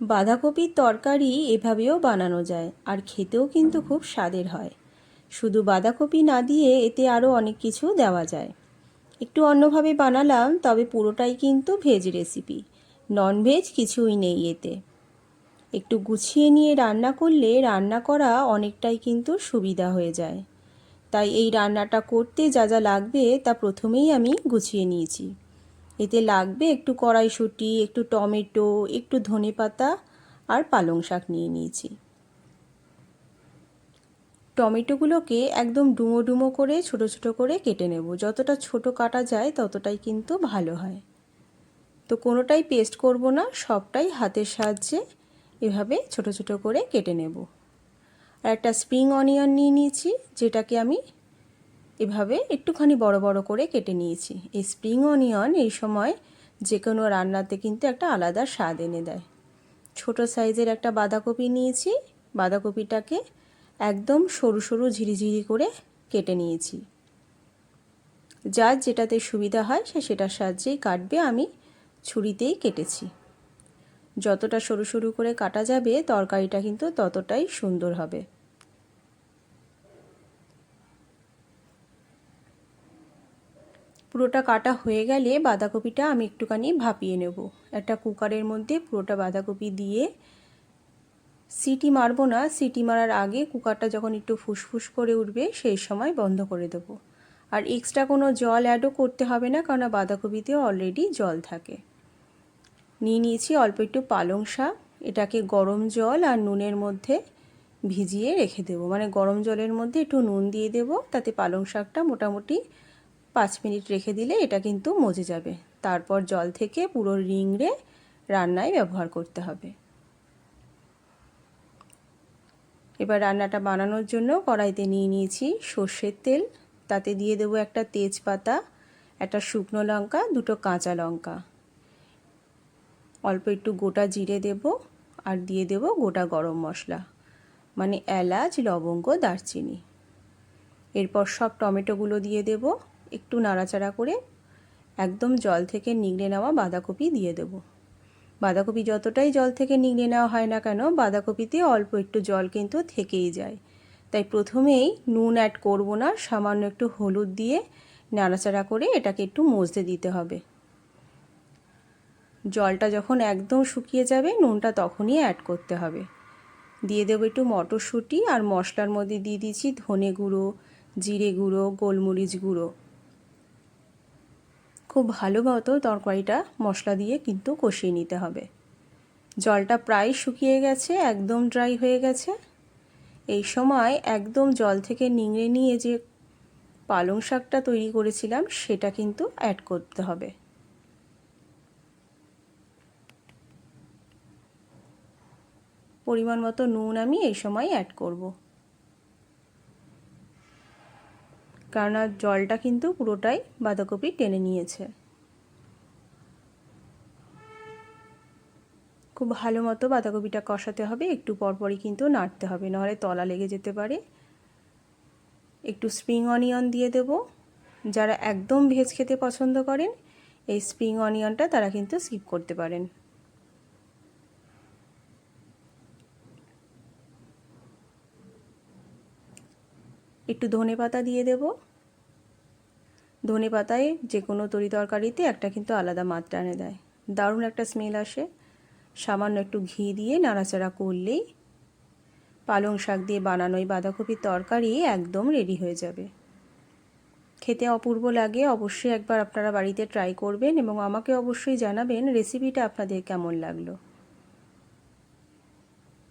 বাঁধাকপির তরকারি এভাবেও বানানো যায়, আর খেতেও কিন্তু খুব স্বাদের হয়। শুধু বাঁধাকপি না দিয়ে এতে আরও অনেক কিছু দেওয়া যায়। একটু অন্যভাবে বানালাম, তবে পুরোটাই কিন্তু ভেজ রেসিপি। নন ভেজ কিছুই নেই এতে। একটু গুছিয়ে নিয়ে রান্না করলে রান্না করা অনেকটাই কিন্তু সুবিধা হয়ে যায়। তাই এই রান্নাটা করতে যা যা লাগবে তা প্রথমেই আমি গুছিয়ে নিয়েছি। এতে লাগবে একটু কড়াইশুঁটি, একটু টমেটো, একটু ধনে পাতা আর পালং শাক নিয়ে নিয়েছি। টমেটোগুলোকে একদম ডুমো ডুমো করে, ছোট ছোট করে কেটে নেব। যতটা ছোট কাটা যায়, ততটাই কিন্তু ভালো হয়। তো কোনোটাই পেস্ট করব না, সবটাই হাতের সাহায্যে এভাবে ছোট ছোট করে কেটে নেব। আর একটা স্প্রিং অনিয়ন নিয়ে নিয়েছি, যেটাকে আমি এভাবে একটুখানি বড় বড় করে কেটে নিয়েছি। এই স্প্রিং অনিয়ন এই সময় যে কোনো রান্নাতে কিন্তু একটা আলাদা স্বাদ এনে দেয়। ছোট সাইজের একটা বাঁধাকপি নিয়েছি। বাঁধাকপিটাকে একদম সরু সরু ঝিরিঝিরি করে কেটে নিয়েছি। যার যেটাতে সুবিধা হয় সে সেটার সাহায্যেই কাটবে, আমি ছুরিতেই কেটেছি। যতটা সরু সরু করে কাটা যাবে, তরকারিটা কিন্তু ততটাই সুন্দর হবে। পুরোটা কাটা হয়ে গেলে বাঁধাকপিটা আমি একটুখানি ভাপিয়ে নেব। একটা কুকারের মধ্যে পুরোটা বাঁধাকপি দিয়ে সিটি মারবো না, সিটি মারার আগে কুকারটা যখন একটু ফুসফুস করে উঠবে সেই সময় বন্ধ করে দেব। আর এক্সট্রা কোনো জল অ্যাডও করতে হবে না, কারণ বাঁধাকপিতে অলরেডি জল থাকে। নিয়ে নিয়েছি অল্প একটু পালং শাক, এটাকে গরম জল আর নুনের মধ্যে ভিজিয়ে রেখে দেবো। মানে গরম জলের মধ্যে একটু নুন দিয়ে দেবো, তাতে পালং শাকটা মোটামুটি পাঁচ মিনিট রেখে দিলে এটা কিন্তু মজে যাবে। তারপর জল থেকে পুরো রিংড়ে রান্নায় ব্যবহার করতে হবে। এবার রান্নাটা বানানোর জন্য কড়াইতে নিয়ে নিয়েছি সর্ষের তেল। তাতে দিয়ে দেবো একটা তেজপাতা, একটা শুকনো লঙ্কা, দুটো কাঁচা লঙ্কা। অল্প একটু গোটা জিরে দেব আর দিয়ে দেব গোটা গরম মশলা মানে এলাচ, লবঙ্গ, দারচিনি। এরপর সব টমেটোগুলো দিয়ে দেব। একটু নাড়াচাড়া করে একদম জল থেকে নিগড়ে নেওয়া বাঁধাকপি দিয়ে দেব। বাঁধাকপি যতটাই জল থেকে নিগড়ে নেওয়া হয় না কেন, বাঁধাকপিতে অল্প একটু জল কিন্তু থেকেই যায়। তাই প্রথমেই নুন অ্যাড করব না, সামান্য একটু হলুদ দিয়ে নাড়াচাড়া করে এটাকে একটু মজতে দিতে হবে। জলটা যখন একদম শুকিয়ে যাবে, নুনটা তখনই অ্যাড করতে হবে। দিয়ে দেবো একটু মটরশুঁটি আর মশলার মধ্যে দিয়ে দিচ্ছি ধনে গুঁড়ো, জিরে গুঁড়ো, গোলমরিচ গুঁড়ো। খুব ভালো মতো তরকারিটা মশলা দিয়ে কিন্তু কষিয়ে নিতে হবে। জলটা প্রায় শুকিয়ে গেছে, একদম ড্রাই হয়ে গেছে। এই সময় একদম জল থেকে নিংড়ে নিয়ে যে পালং শাকটা তৈরি করেছিলাম, সেটা কিন্তু অ্যাড করতে হবে। পরিমাণ মতো নুন আমি এই সময় অ্যাড করব। কারণ জলটা কিন্তু পুরোটাই বাঁধাকপি টেনে নিয়েছে। খুব ভালো মতো বাঁধাকপিটা কষাতে হবে, একটু পরপরই কিন্তু নাড়তে হবে, নাহলে তলা লেগে যেতে পারে। একটু স্প্রিং অনিয়ন দিয়ে দেব। যারা একদম ভেজ খেতে পছন্দ করেন, এই স্প্রিং অনিয়নটা তারা কিন্তু স্কিপ করতে পারেন। একটু ধনে পাতা দিয়ে দেব। ধনে পাতায় যে কোনো তরি তরকারিতে একটা কিন্তু আলাদা মাত্রা এনে দেয়। দারুণ একটা স্মেল আসে। সামান্য একটু ঘি দিয়ে নাড়াচাড়া করলেই পালং শাক দিয়ে বানানো এই বাঁধাকপির তরকারি একদম রেডি হয়ে যাবে। খেতে অপূর্ব লাগে, অবশ্যই একবার আপনারা বাড়িতে ট্রাই করবেন এবং আমাকে অবশ্যই জানাবেন রেসিপিটা আপনাদের কেমন লাগল।